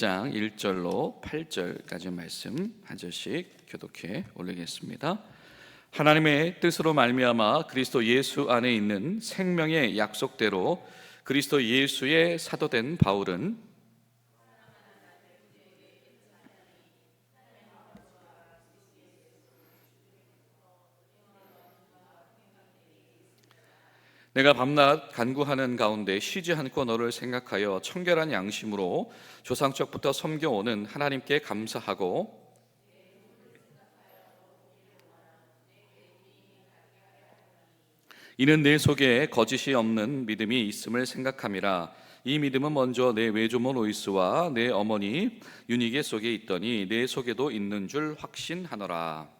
1장 1절로 8절까지 말씀 한 절씩 교독해 올리겠습니다. 하나님의 뜻으로 말미암아 그리스도 예수 안에 있는 생명의 약속대로 그리스도 예수의 사도된 바울은 내가 밤낮 간구하는 가운데 쉬지 않고 너를 생각하여 청결한 양심으로 조상적부터 섬겨오는 하나님께 감사하고 이는 내 속에 거짓이 없는 믿음이 있음을 생각함이라. 이 믿음은 먼저 내 외조모 로이스와 내 어머니 유니게 속에 있더니 내 속에도 있는 줄 확신하노라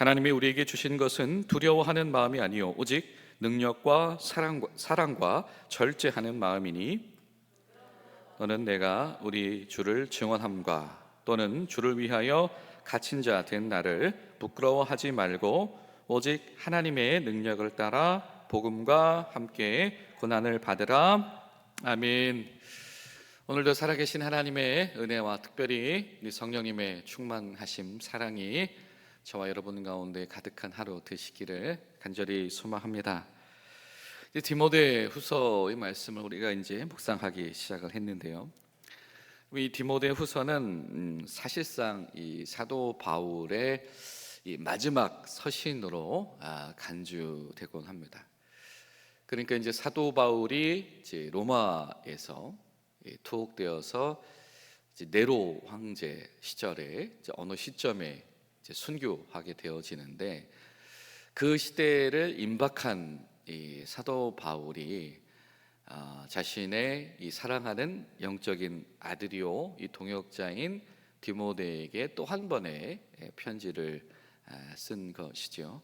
하나님이 우리에게 주신 것은 두려워하는 마음이 아니요 오직 능력과 사랑과, 사랑과 절제하는 마음이니 너는 내가 우리 주를 증언함과 또는 주를 위하여 갇힌 자 된 나를 부끄러워하지 말고 오직 하나님의 능력을 따라 복음과 함께 고난을 받으라 아멘. 오늘도 살아계신 하나님의 은혜와 특별히 성령님의 충만하심 사랑이 저와 여러분 가운데 가득한 하루 되시기를 간절히 소망합니다. 이제 디모데 후서의 말씀을 우리가 이제 묵상하기 시작을 했는데요. 이 디모데 후서는 음, 사실상 이 사도 바울의 이 마지막 서신으로 아, 간주되곤 합니다. 그러니까 이제 사도 바울이 이제 로마에서 예, 투옥되어서 이제 네로 황제 시절에 어느 시점에 이제 순교하게 되어지는데 그 시대를 임박한 이 사도 바울이 어, 자신의 이 사랑하는 영적인 아들이요 이 동역자인 디모데에게 또 한 번의 편지를 아, 쓴 것이죠.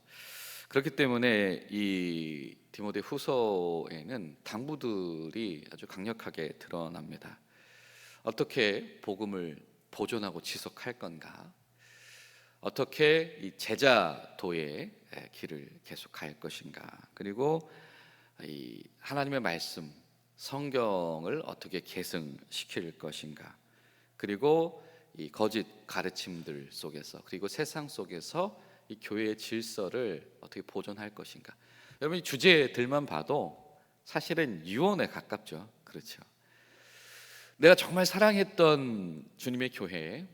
그렇기 때문에 이 디모데 후서에는 당부들이 아주 강력하게 드러납니다. 어떻게 복음을 보존하고 지속할 건가? 어떻게 이 제자도의 길을 계속할 것인가? 그리고 이 하나님의 말씀, 성경을 어떻게 계승시킬 것인가? 그리고 이 거짓 가르침들 속에서 그리고 세상 속에서 이 교회의 질서를 어떻게 보존할 것인가? 여러분 이 주제들만 봐도 사실은 유언에 가깝죠. 그렇죠. 내가 정말 사랑했던 주님의 교회,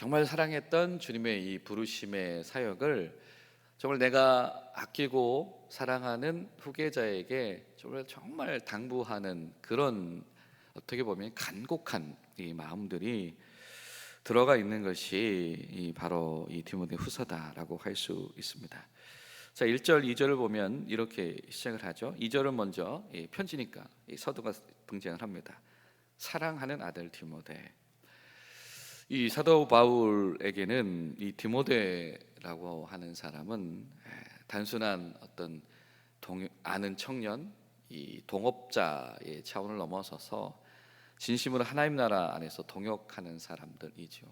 정말 사랑했던 주님의 이 부르심의 사역을 정말 내가 아끼고 사랑하는 후계자에게 정말 정말 당부하는 그런 어떻게 보면 간곡한 이 마음들이 들어가 있는 것이 바로 이 디모데 후서다라고 할 수 있습니다. 자, 1절, 2절을 보면 이렇게 시작을 하죠. 2절은 먼저 편지니까 서두가 등장을 합니다. 사랑하는 아들 디모데. 이 사도 바울에게는 이 디모데라고 하는 사람은 단순한 어떤 동, 아는 청년, 이 동업자의 차원을 넘어서서 진심으로 하나님 나라 안에서 동역하는 사람들이죠.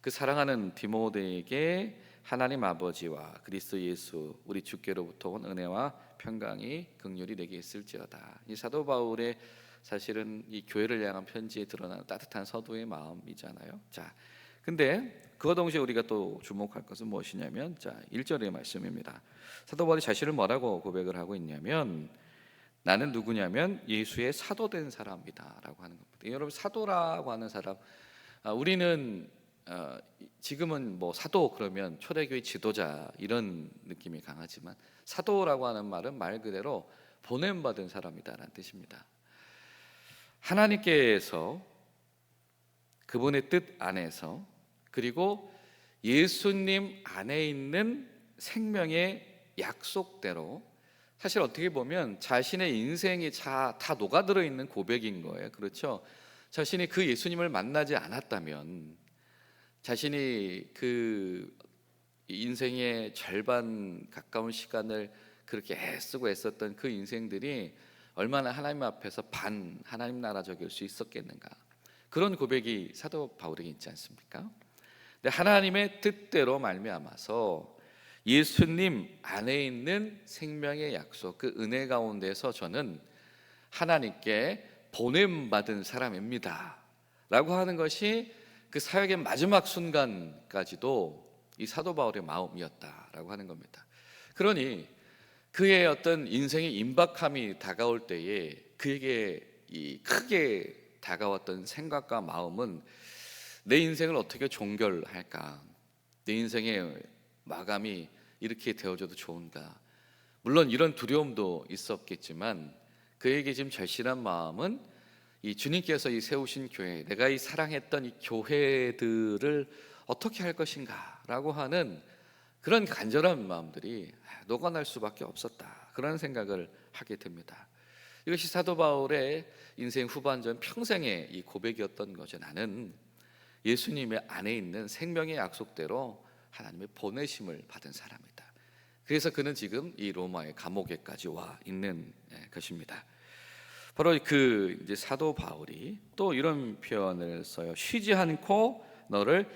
그 사랑하는 디모데에게 하나님 아버지와 그리스도 예수 우리 주께로부터 온 은혜와 평강이 극률이 내게 있을지어다. 이 사도 바울의 사실은 이 교회를 향한 편지에 드러나는 따뜻한 서두의 마음이잖아요. 자, 근데 그와 동시에 우리가 또 주목할 것은 무엇이냐면 자, 1절의 말씀입니다. 사도 바울이 자신을 뭐라고 고백을 하고 있냐면 나는 누구냐면 예수의 사도된 사람이다라고 하는 겁니다. 여러분 사도라고 하는 사람 아, 우리는 어, 지금은 뭐 사도 그러면 초대교회 지도자 이런 느낌이 강하지만 사도라고 하는 말은 말 그대로 보냄 받은 사람이다라는 뜻입니다. 하나님께서 그분의 뜻 안에서 그리고 예수님 안에 있는 생명의 약속대로 사실 어떻게 보면 자신의 인생이 다 녹아들어 있는 고백인 거예요. 그렇죠? 자신이 그 예수님을 만나지 않았다면 자신이 그 인생의 절반 가까운 시간을 그렇게 애쓰고 애썼던 그 인생들이 얼마나 하나님 앞에서 반 하나님 나라적일 수 있었겠는가 그런 고백이 사도 바울에게 있지 않습니까? 근데 하나님의 뜻대로 말미암아서 예수님 안에 있는 생명의 약속, 그 은혜 가운데서 저는 하나님께 보냄 받은 사람입니다. 라고 하는 것이 그 사역의 마지막 순간까지도 이 사도 바울의 마음이었다라고 하는 겁니다. 그러니 그의 어떤 인생의 임박함이 다가올 때에 그에게 이 크게 다가왔던 생각과 마음은 내 인생을 어떻게 종결할까? 내 인생의 마감이 이렇게 되어져도 좋은가? 물론 이런 두려움도 있었겠지만 그에게 지금 절실한 마음은 이 주님께서 이 세우신 교회, 내가 이 사랑했던 이 교회들을 어떻게 할 것인가라고 하는 그런 간절한 마음들이 녹아날 수밖에 없었다. 그런 생각을 하게 됩니다. 이것이 사도 바울의 인생 후반전 평생의 이 고백이었던 거죠. 나는 예수님의 안에 있는 생명의 약속대로 하나님의 보내심을 받은 사람이다. 그래서 그는 지금 이 로마의 감옥에까지 와 있는 예, 것입니다. 바로 그 사도 바울이 또 이런 표현을 써요. 쉬지 않고 너를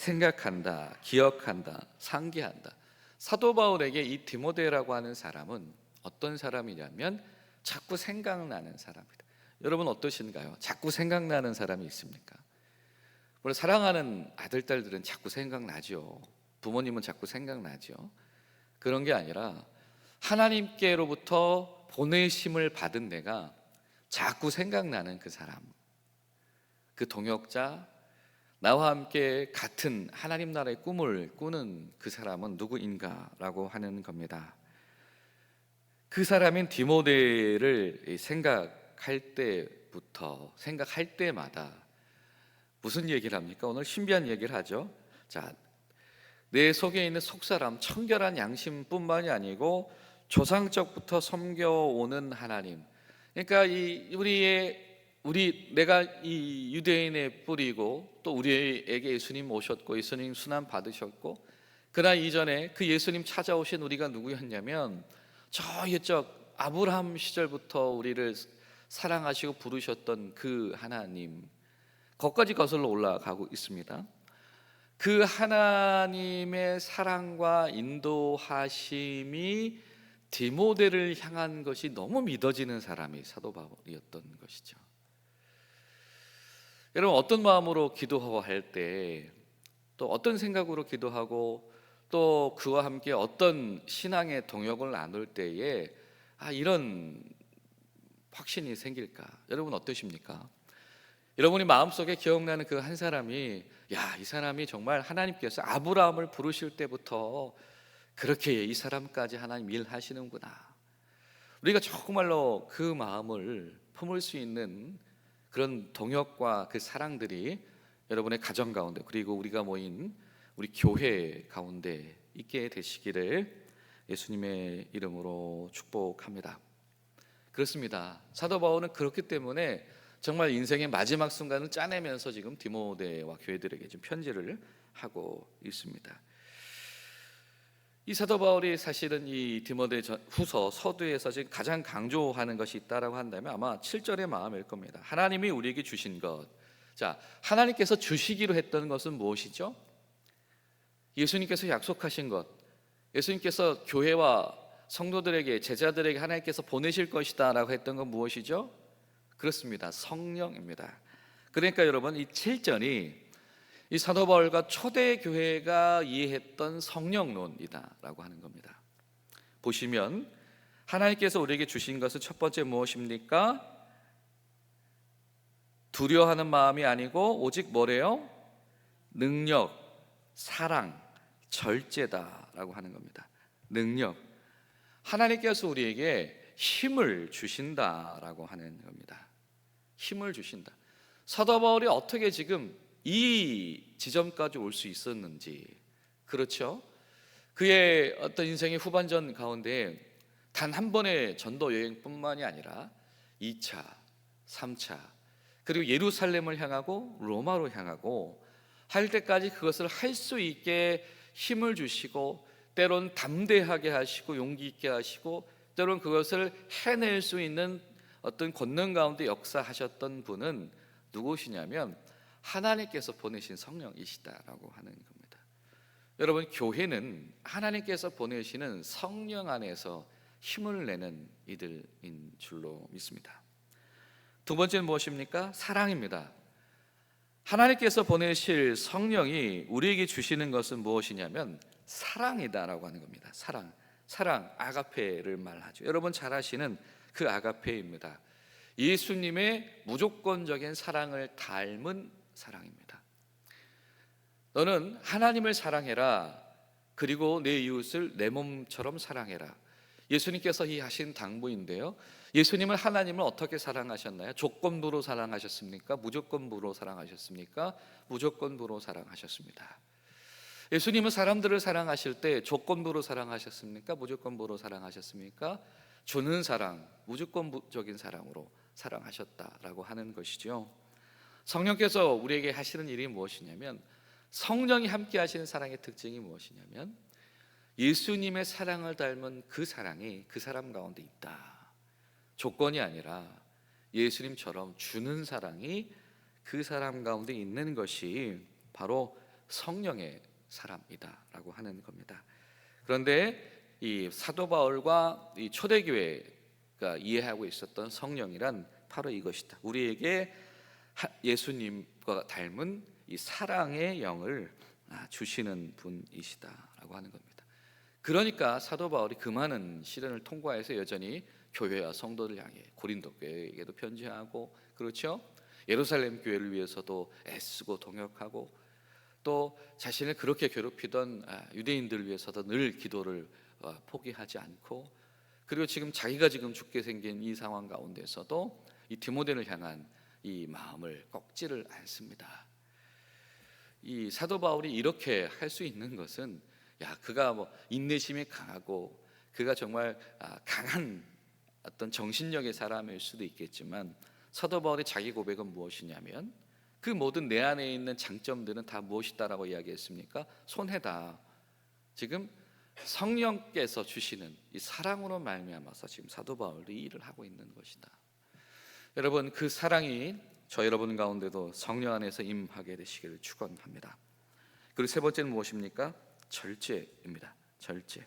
생각한다, 기억한다, 상기한다. 사도 바울에게 이 디모데라고 하는 사람은 어떤 사람이냐면 자꾸 생각나는 사람이다. 여러분 어떠신가요? 자꾸 생각나는 사람이 있습니까? 물론 사랑하는 아들 딸들은 자꾸 생각나죠. 부모님은 자꾸 생각나죠. 그런 게 아니라 하나님께로부터 보내심을 받은 내가 자꾸 생각나는 그 사람, 그 동역자, 나와 함께 같은 하나님 나라의 꿈을 꾸는 그 사람은 누구인가라고 하는 겁니다. 그 사람인 디모데를 생각할 때부터 생각할 때마다 무슨 얘기를 합니까? 오늘 신비한 얘기를 하죠. 자, 내 속에 있는 속사람 청결한 양심뿐만이 아니고 조상적부터 섬겨오는 하나님. 그러니까 이 우리의 우리 내가 이 유대인의 뿌리고 또 우리에게 예수님 오셨고 예수님 순환 받으셨고 그러나 이전에 그 예수님 찾아오신 우리가 누구였냐면 저 옛적 아브라함 시절부터 우리를 사랑하시고 부르셨던 그 하나님 거기까지 거슬러 올라가고 있습니다. 그 하나님의 사랑과 인도하심이 디모데를 향한 것이 너무 믿어지는 사람이 사도 바울이었던 것이죠. 여러분 어떤 마음으로 기도할 때 또 어떤 생각으로 기도하고 또 그와 함께 어떤 신앙의 동역을 나눌 때에 아 이런 확신이 생길까? 여러분 어떠십니까? 여러분이 마음속에 기억나는 그 한 사람이 야, 이 사람이 정말 하나님께서 아브라함을 부르실 때부터 그렇게 이 사람까지 하나님 일하시는구나. 우리가 정말로 그 마음을 품을 수 있는 그런 동역과 그 사랑들이 여러분의 가정 가운데 그리고 우리가 모인 우리 교회 가운데 있게 되시기를 예수님의 이름으로 축복합니다. 그렇습니다. 사도 바울은 그렇기 때문에 정말 인생의 마지막 순간을 짜내면서 지금 디모데와 교회들에게 좀 편지를 하고 있습니다. 이 사도 바울이 사실은 이 디모데 후서 서두에서 지금 가장 강조하는 것이 있다라고 한다면 아마 7절의 마음일 겁니다. 하나님이 우리에게 주신 것. 자, 하나님께서 주시기로 했던 것은 무엇이죠? 예수님께서 약속하신 것. 예수님께서 교회와 성도들에게 제자들에게 하나님께서 보내실 것이다라고 했던 건 무엇이죠? 그렇습니다. 성령입니다. 그러니까 여러분 이 7절이 이 사도 바울과 초대 교회가 이해했던 성령론이다라고 하는 겁니다. 보시면 하나님께서 우리에게 주신 것은 첫 번째 무엇입니까? 두려워하는 마음이 아니고 오직 뭐래요? 능력, 사랑, 절제다라고 하는 겁니다. 능력. 하나님께서 우리에게 힘을 주신다라고 하는 겁니다. 힘을 주신다. 사도 바울이 어떻게 지금 이 지점까지 올 수 있었는지 그렇죠? 그의 어떤 인생의 후반전 가운데 단 한 번의 전도 여행뿐만이 아니라 2차, 3차 그리고 예루살렘을 향하고 로마로 향하고 할 때까지 그것을 할 수 있게 힘을 주시고 때론 담대하게 하시고 용기 있게 하시고 때론 그것을 해낼 수 있는 어떤 권능 가운데 역사하셨던 분은 누구시냐면 하나님께서 보내신 성령이시다라고 하는 겁니다. 여러분 교회는 하나님께서 보내시는 성령 안에서 힘을 내는 이들인 줄로 믿습니다. 두 번째는 무엇입니까? 사랑입니다. 하나님께서 보내실 성령이 우리에게 주시는 것은 무엇이냐면 사랑이다라고 하는 겁니다. 사랑. 사랑 아가페를 말하죠. 여러분 잘 아시는 그 아가페입니다. 예수님의 무조건적인 사랑을 닮은 사랑입니다. 너는 하나님을 사랑해라. 그리고 내 이웃을 내 몸처럼 사랑해라. 예수님께서 이 하신 당부인데요. 예수님은 하나님을 어떻게 사랑하셨나요? 조건부로 사랑하셨습니까? 무조건부로 사랑하셨습니까? 무조건부로 사랑하셨습니다. 예수님은 사람들을 사랑하실 때 조건부로 사랑하셨습니까? 무조건부로 사랑하셨습니까? 주는 사랑, 무조건적인 사랑으로 사랑하셨다라고 하는 것이죠. 성령께서 우리에게 하시는 일이 무엇이냐면 성령이 함께 하시는 사랑의 특징이 무엇이냐면 예수님의 사랑을 닮은 그 사랑이 그 사람 가운데 있다. 조건이 아니라 예수님처럼 주는 사랑이 그 사람 가운데 있는 것이 바로 성령의 사람이다라고 하는 겁니다. 그런데 이 사도 바울과 이 초대교회가 이해하고 있었던 성령이란 바로 이것이다. 우리에게 예수님과 닮은 이 사랑의 영을 아, 주시는 분이시다라고 하는 겁니다. 그러니까 사도 바울이 그 많은 시련을 통과해서 여전히 교회와 성도를 향해 고린도 교회에게도 편지하고 그렇죠? 예루살렘 교회를 위해서도 애쓰고 동역하고 또 자신을 그렇게 괴롭히던 아, 유대인들을 위해서도 늘 기도를 어, 포기하지 않고 그리고 지금 자기가 지금 죽게 생긴 이 상황 가운데서도 이 디모데를 향한 이 마음을 꺾지를 않습니다. 이 사도 바울이 이렇게 할 수 있는 것은 야 그가 뭐 인내심이 강하고 그가 정말 아, 강한 어떤 정신력의 사람일 수도 있겠지만 사도 바울의 자기 고백은 무엇이냐면 그 모든 내 안에 있는 장점들은 다 무엇이다라고 이야기했습니까? 손해다. 지금 성령께서 주시는 이 사랑으로 말미암아서 지금 사도 바울도 이 일을 하고 있는 것이다. 여러분 그 사랑이 저 여러분 가운데도 성령 안에서 임하게 되시기를 축원합니다. 그리고 세 번째는 무엇입니까? 절제입니다. 절제.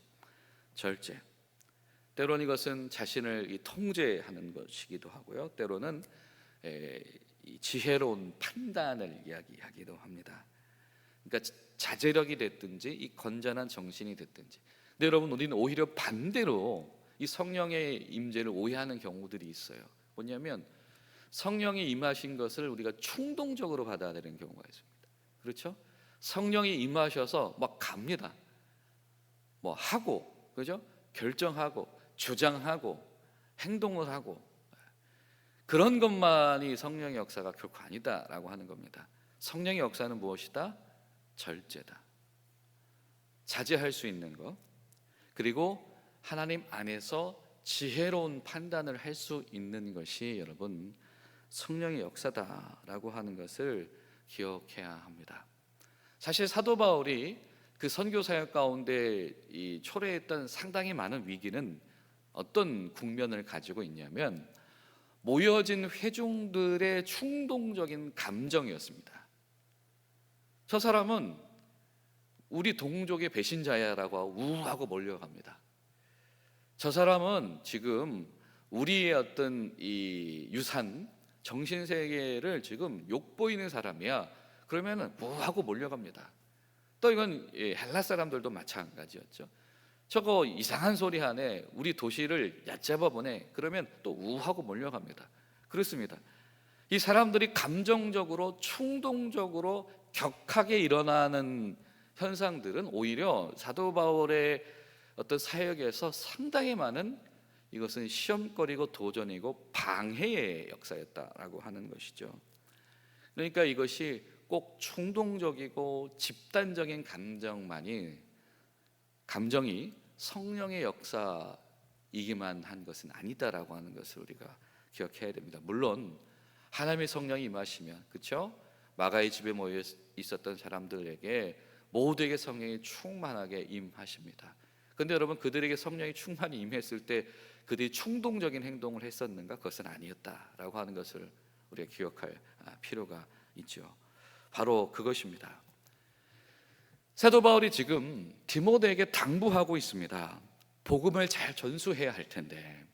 절제. 때로는 이것은 자신을 통제하는 것이기도 하고요. 때로는 지혜로운 판단을 이야기하기도 합니다. 그러니까 자제력이 됐든지 이 건전한 정신이 됐든지. 근데 여러분 우리는 오히려 반대로 이 성령의 임재를 오해하는 경우들이 있어요. 뭐냐면 성령이 임하신 것을 우리가 충동적으로 받아들이는 경우가 있습니다. 그렇죠? 성령이 임하셔서 막 갑니다. 뭐 하고 그죠? 결정하고 주장하고 행동을 하고 그런 것만이 성령의 역사가 결코 아니다라고 하는 겁니다. 성령의 역사는 무엇이다? 절제다. 자제할 수 있는 것. 그리고 하나님 안에서 지혜로운 판단을 할 수 있는 것이 여러분 성령의 역사다라고 하는 것을 기억해야 합니다. 사실 사도 바울이 그 선교 사역 가운데 이 초래했던 상당히 많은 위기는 어떤 국면을 가지고 있냐면 모여진 회중들의 충동적인 감정이었습니다. 저 사람은 우리 동족의 배신자야라고 우하고 몰려갑니다. 저 사람은 지금 우리의 어떤 이 유산 정신 세계를 지금 욕보이는 사람이야. 그러면은 우하고 몰려갑니다. 또 이건 헬라 사람들도 마찬가지였죠. 저거 이상한 소리 하네. 우리 도시를 얕잡아 보네. 그러면 또 우하고 몰려갑니다. 그렇습니다. 이 사람들이 감정적으로 충동적으로 격하게 일어나는 현상들은 오히려 사도 바울의 어떤 사역에서 상당히 많은 이것은 시험거리고 도전이고 방해의 역사였다라고 하는 것이죠. 그러니까 이것이 꼭 충동적이고 집단적인 감정만이 감정이 성령의 역사이기만 한 것은 아니다라고 하는 것을 우리가 기억해야 됩니다. 물론 하나님의 성령이 임하시면 그렇죠? 마가의 집에 모여 있었던 사람들에게 모두에게 성령이 충만하게 임하십니다. 근데 여러분 그들에게 성령이 충만히 임했을 때 그들이 충동적인 행동을 했었는가? 그것은 아니었다라고 하는 것을 우리가 기억할 아, 필요가 있죠. 바로 그것입니다. 사도 바울이 지금 디모데에게 당부하고 있습니다. 복음을 잘 전수해야 할 텐데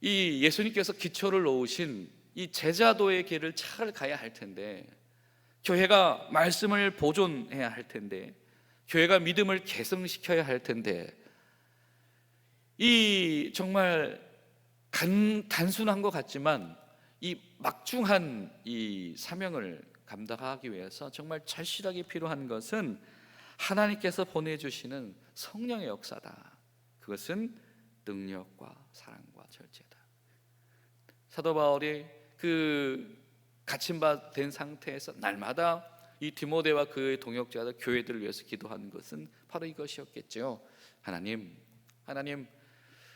이 예수님께서 기초를 놓으신 이 제자도의 길을 잘 가야 할 텐데 교회가 말씀을 보존해야 할 텐데 교회가 믿음을 개성시켜야 할 텐데 이 정말 간, 단순한 것 같지만 이 막중한 이 사명을 감당하기 위해서 정말 절실하게 필요한 것은 하나님께서 보내주시는 성령의 역사다. 그것은 능력과 사랑과 절제다. 사도 바울이 그 갇힌 바 된 상태에서 날마다 이 디모데와 그의 동역자들 교회들을 위해서 기도하는 것은 바로 이것이었겠죠. 하나님, 하나님,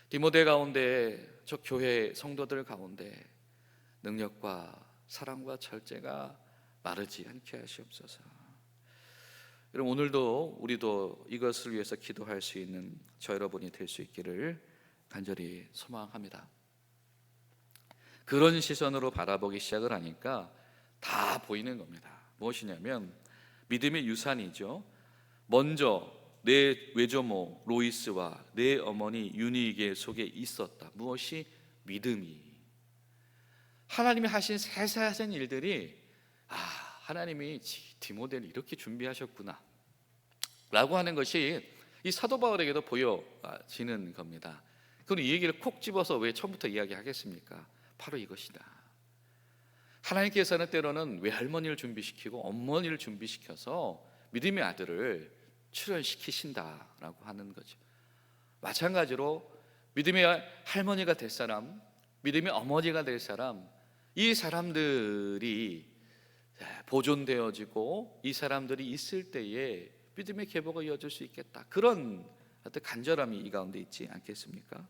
디모데 가운데 저 교회 성도들 가운데 능력과 사랑과 절제가 마르지 않게 하시옵소서. 여러분 오늘도 우리도 이것을 위해서 기도할 수 있는 저 여러분이 될 수 있기를 간절히 소망합니다. 그런 시선으로 바라보기 시작을 하니까 다 보이는 겁니다. 무엇이냐면 믿음의 유산이죠. 먼저 내 외조모 로이스와 내 어머니 유니게 속에 있었다. 무엇이 믿음이 하나님이 하신 세세한 일들이 아 하나님이 디모데를 이렇게 준비하셨구나 라고 하는 것이 이 사도 바울에게도 보여지는 겁니다. 그럼 이 얘기를 콕 집어서 왜 처음부터 이야기하겠습니까? 바로 이것이다. 하나님께서는 때로는 외할머니를 준비시키고 어머니를 준비시켜서 믿음의 아들을 출현시키신다라고 하는 거죠. 마찬가지로 믿음의 할머니가 될 사람, 믿음의 어머니가 될 사람, 이 사람들이 보존되어지고 이 사람들이 있을 때에 믿음의 계보가 이어질 수 있겠다. 그런 어떤 간절함이 이 가운데 있지 않겠습니까?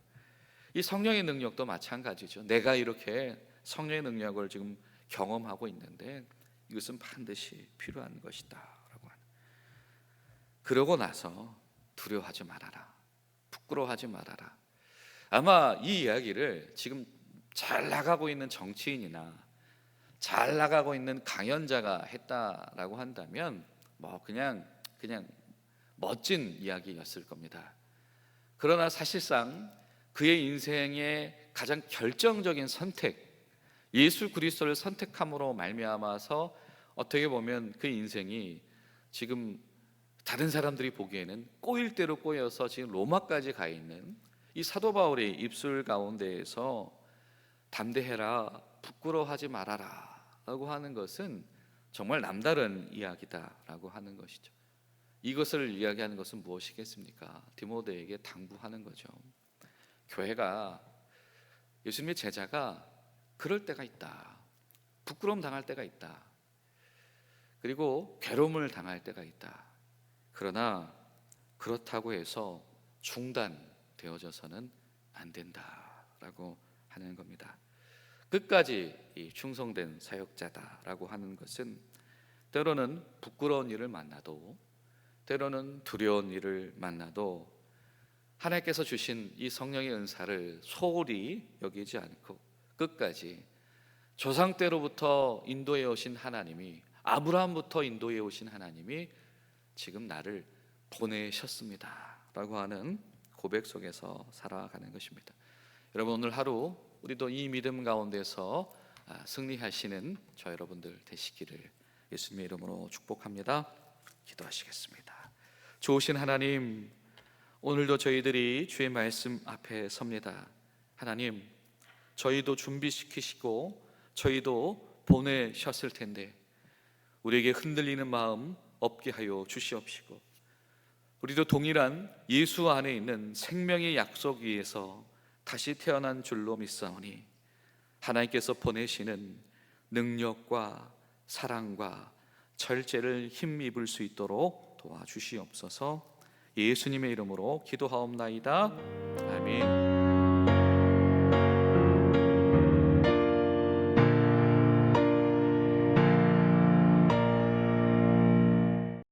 이 성령의 능력도 마찬가지죠. 내가 이렇게 성령의 능력을 지금 경험하고 있는데 이것은 반드시 필요한 것이다라고 하는. 그러고 나서 두려워하지 말아라. 부끄러워하지 말아라. 아마 이 이야기를 지금 잘 나가고 있는 정치인이나 잘 나가고 있는 강연자가 했다라고 한다면 뭐 그냥 그냥 멋진 이야기였을 겁니다. 그러나 사실상 그의 인생의 가장 결정적인 선택, 예수 그리스도를 선택함으로 말미암아서 어떻게 보면 그 인생이 지금 다른 사람들이 보기에는 꼬일 대로 꼬여서 지금 로마까지 가 있는 이 사도 바울의 입술 가운데에서 담대해라 부끄러워하지 말아라라고 하는 것은 정말 남다른 이야기다라고 하는 것이죠. 이것을 이야기하는 것은 무엇이겠습니까? 디모데에게 당부하는 거죠. 교회가 예수님의 제자가 그럴 때가 있다. 부끄러움 당할 때가 있다. 그리고 괴로움을 당할 때가 있다. 그러나 그렇다고 해서 중단되어져서는 안 된다라고 하는 겁니다. 끝까지 충성된 사역자다라고 하는 것은 때로는 부끄러운 일을 만나도 때로는 두려운 일을 만나도 하나님께서 주신 이 성령의 은사를 소홀히 여기지 않고 끝까지 조상 때로부터 인도해 오신 하나님이 아브라함부터 인도해 오신 하나님이 지금 나를 보내셨습니다라고 하는 고백 속에서 살아가는 것입니다. 여러분 오늘 하루 우리도 이 믿음 가운데서 아, 승리하시는 저 여러분들 되시기를 예수님의 이름으로 축복합니다. 기도하시겠습니다. 좋으신 하나님, 오늘도 저희들이 주의 말씀 앞에 섭니다. 하나님, 저희도 준비시키시고 저희도 보내셨을 텐데 우리에게 흔들리는 마음 없게 하여 주시옵시고 우리도 동일한 예수 안에 있는 생명의 약속 위에서 다시 태어난 줄로 믿사오니 하나님께서 보내시는 능력과 사랑과 절제를 힘입을 수 있도록 도와주시옵소서 예수님의 이름으로 기도하옵나이다. 아멘.